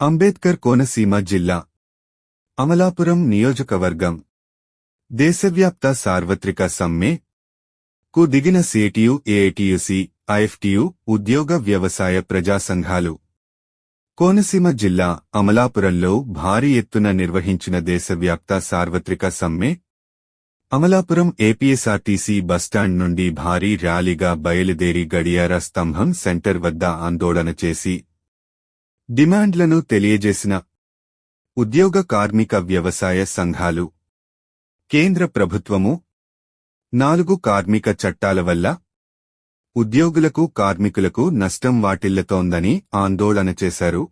అంబేద్కర్ కోనసీమ జిల్లా అమలాపురం నియోజకవర్గం. దేశవ్యాప్త సార్వత్రిక సమ్మె. కు దిగిన సిటియు ఏఐటియుసి ఐఎఫ్టియు ఉద్యోగ వ్యవసాయ ప్రజా సంఘాలు కోనసీమ జిల్లా అమలాపురంలో భారీ ఎత్తున నిర్వహించిన దేశవ్యాప్త సార్వత్రిక సమ్మె. అమలాపురం ఏపీఎస్ఆర్టీసీ బస్టాండ్ నుండి భారీ ర్యాలీగా బయలుదేరి గడియార స్తంభం సెంటర్ వద్ద ఆందోళన చేసి డిమాండ్లను తెలియజేసిన ఉద్యోగ కార్మిక వ్యవసాయ సంఘాలు. కేంద్ర ప్రభుత్వము నాలుగు కార్మిక చట్టాల వల్ల ఉద్యోగులకు కార్మికులకు నష్టం వాటిల్లుతోందని ఆందోళన చేశారు.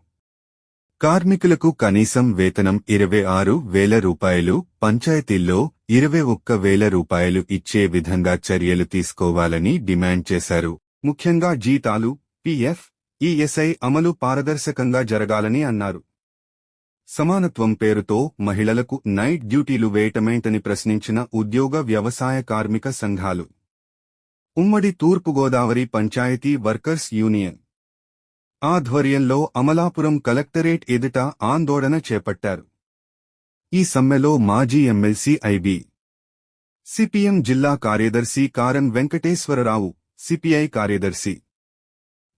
కార్మికులకు కనీసం వేతనం ఇరవై ఆరు వేల రూపాయలు పంచాయతీల్లో ఇరవై ఒక్క వేల రూపాయలు ఇచ్చే విధంగా చర్యలు తీసుకోవాలని డిమాండ్ చేశారు. ముఖ్యంగా జీతాలు పిఎఫ్ ఈఎస్ఐ అమలు పారదర్శకంగా జరగాలని అన్నారు. సమానత్వం పేరుతో మహిళలకు నైట్ డ్యూటీలు వేయటమేంటని ప్రశ్నించిన ఉద్యోగ వ్యవసాయ కార్మిక సంఘాలు. ఉమ్మడి తూర్పుగోదావరి పంచాయతీ వర్కర్స్ యూనియన్ ఆధ్వర్యంలో అమలాపురం కలెక్టరేట్ ఎదుట ఆందోళన చేపట్టారు. ఈ సమ్మెలో మాజీ ఎమ్మెల్సీ ఐబి సిపిఎం జిల్లా కార్యదర్శి కారన్ వెంకటేశ్వరరావు సిపిఐ కార్యదర్శి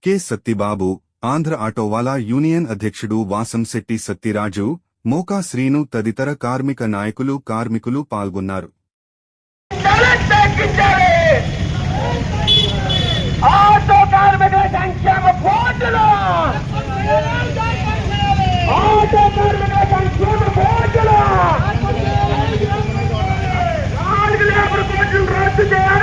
కె. సత్తిబాబు ఆంధ్ర ఆటోవాలా యూనియన్ అధ్యక్షుడు వాసంశెట్టి సత్తిరాజు మోకా శ్రీను తదితర కార్మిక నాయకులు కార్మికులు పాల్గొన్నారు. ధరలు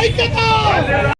ఐక్యత!